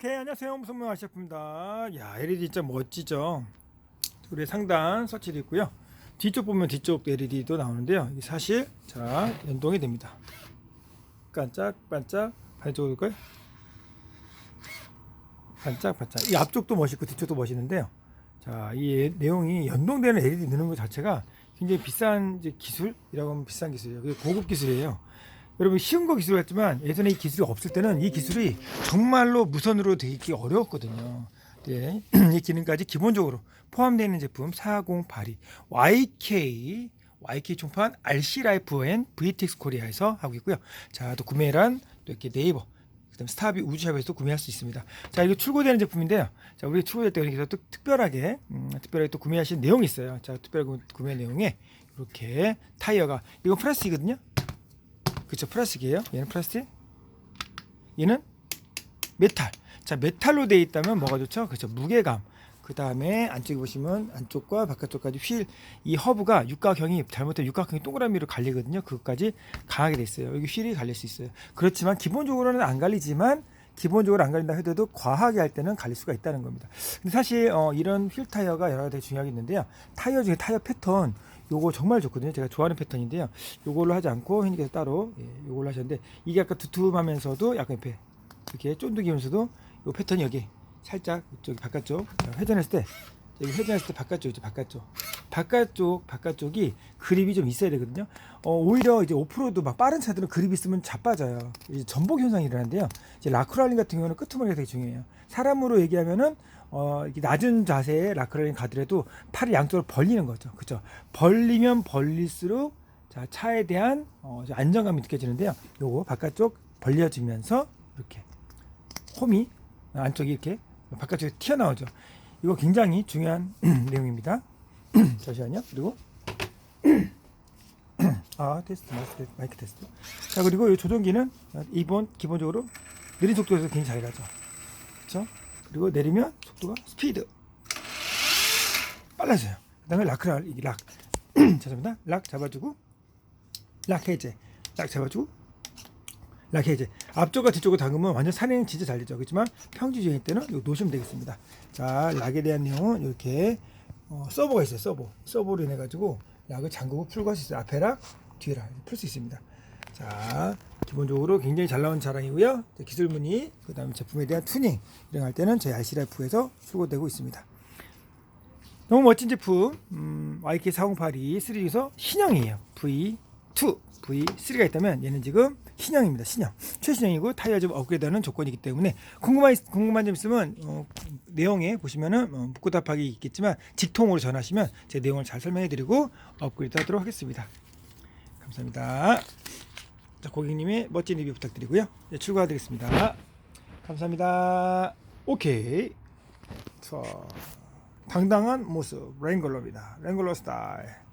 오케이 안녕하세요. 무선무 아시아프입니다. 야 LED 진짜 멋지죠? 우리 상단 서치도 있고요. 뒤쪽 보면 뒤쪽 LED도 나오는데요. 이게 사실 자 연동이 됩니다. 반짝 반짝. 반쪽으로 볼까요. 반짝 반짝. 이 앞쪽도 멋있고 뒤쪽도 멋있는데요. 자이 내용이 연동되는 LED 넣는 것 자체가 굉장히 비싼 기술이라고 하면 비싼 기술이에요. 고급 기술이에요 여러분 쉬운 거 기술이었지만 예전에 이 기술이 없을 때는 이 기술이 정말로 무선으로 되기 어려웠거든요. 네, 이 기능까지 기본적으로 포함되어 있는 제품 4082 YK YK 총판 RC 라이프 앤 VTX 코리아에서 하고 있고요. 자, 또 구매란 또 이렇게 네이버 그다음 스타비 우주샵에서도 구매할 수 있습니다. 자, 이거 출고되는 제품인데요. 자, 우리 출고될 때 여기서 또 특별하게 음, 특별하게 또 구매하신 내용이 있어요. 자, 특별 구- 구매 내용에 이렇게 타이어가 이거 플라스틱이거든요. 그쵸 플라스틱이에요? 얘는 플라스틱? 얘는 메탈. 자 메탈로 되어 있다면 뭐가 좋죠? 그쵸 무게감. 그 다음에 안쪽에 보시면 안쪽과 바깥쪽까지 휠. 이 허브가 육각형이 잘못하면 육각형이 동그라미로 갈리거든요. 그것까지 강하게 돼 있어요. 여기 휠이 갈릴 수 있어요. 그렇지만 기본적으로는 안 갈리지만 기본적으로 안 갈린다 해도 과하게 할 때는 갈릴 수가 있다는 겁니다. 근데 사실 어, 이런 휠 타이어가 여러 가지 있는데요. 타이어 중에 타이어 패턴 요거 정말 좋거든요. 제가 좋아하는 패턴인데요. 요걸로 하지 않고 형님께서 따로 예, 요걸로 하셨는데 이게 약간 두툼하면서도 약간 옆에 이렇게 쫀득이면서도 요 패턴이 여기 살짝 이쪽 바깥쪽 자, 회전했을 때 여기 회전했을 때 바깥쪽 이제 바깥쪽 바깥쪽 바깥쪽이 그립이 좀 있어야 되거든요. 어, 오히려 이제 오프로드 막 빠른 차들은 그립이 있으면 자빠져요. 이제 전복 현상이 일어나는데요. 이제 라크랄링 같은 경우는 끄트머리가 되게 중요해요. 사람으로 얘기하면은 어, 낮은 자세의 라크랄링 가더라도 팔을 양쪽으로 벌리는 거죠. 그죠? 벌리면 벌릴수록 자, 차에 대한 어, 안정감이 느껴지는데요. 요거 바깥쪽 벌려지면서 이렇게 홈이 안쪽이 이렇게 바깥쪽에 튀어나오죠. 이거 굉장히 중요한 내용입니다. 잠시만요. 그리고 아 테스트 마이크, 테스트. 자 그리고 이 조종기는 이번 기본적으로 느린 속도에서 굉장히 잘 가죠. 그렇죠? 그리고 내리면 속도가 스피드 빨라져요. 그다음에 라크랄 이게 락 죄송합니다. 락 잡아주고 락 해제 락 잡아주고 락 해제 앞쪽과 뒤쪽을 담그면 완전 산행 진짜 잘 되죠. 그렇지만 평지 주행일 때는 이거 놓으시면 되겠습니다. 자 락에 대한 내용은 이렇게 어, 서버가 있어요. 서버 서버로 인해 가지고 락을 잠그고 풀고 할 수 있어요. 앞에 락 뒤에 락풀수 있습니다. 자 기본적으로 굉장히 잘 나온 차량이고요. 자, 기술 문의 그 다음에 제품에 대한 튜닝 이런 때는 저희 RC라이프에서 출고되고 있습니다. 너무 멋진 제품 음, YK4082 3에서 신형이에요. V2, V3가 있다면 얘는 지금 신형입니다. 신형 최신형이고 타이어 좀 업그레이드하는 조건이기 때문에 궁금한 궁금한 점 있으면 어, 내용에 보시면은 어, 묻고 답하기 있겠지만 직통으로 전하시면 제 내용을 잘 설명해드리고 업그레이드하도록 하겠습니다. 감사합니다. 자, 고객님의 멋진 리뷰 부탁드리고요. 네, 출고하드리겠습니다. 감사합니다. 오케이. 자, 당당한 모습 랭글러입니다. 랭글러 스타일.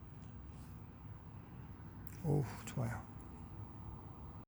오, 좋아요.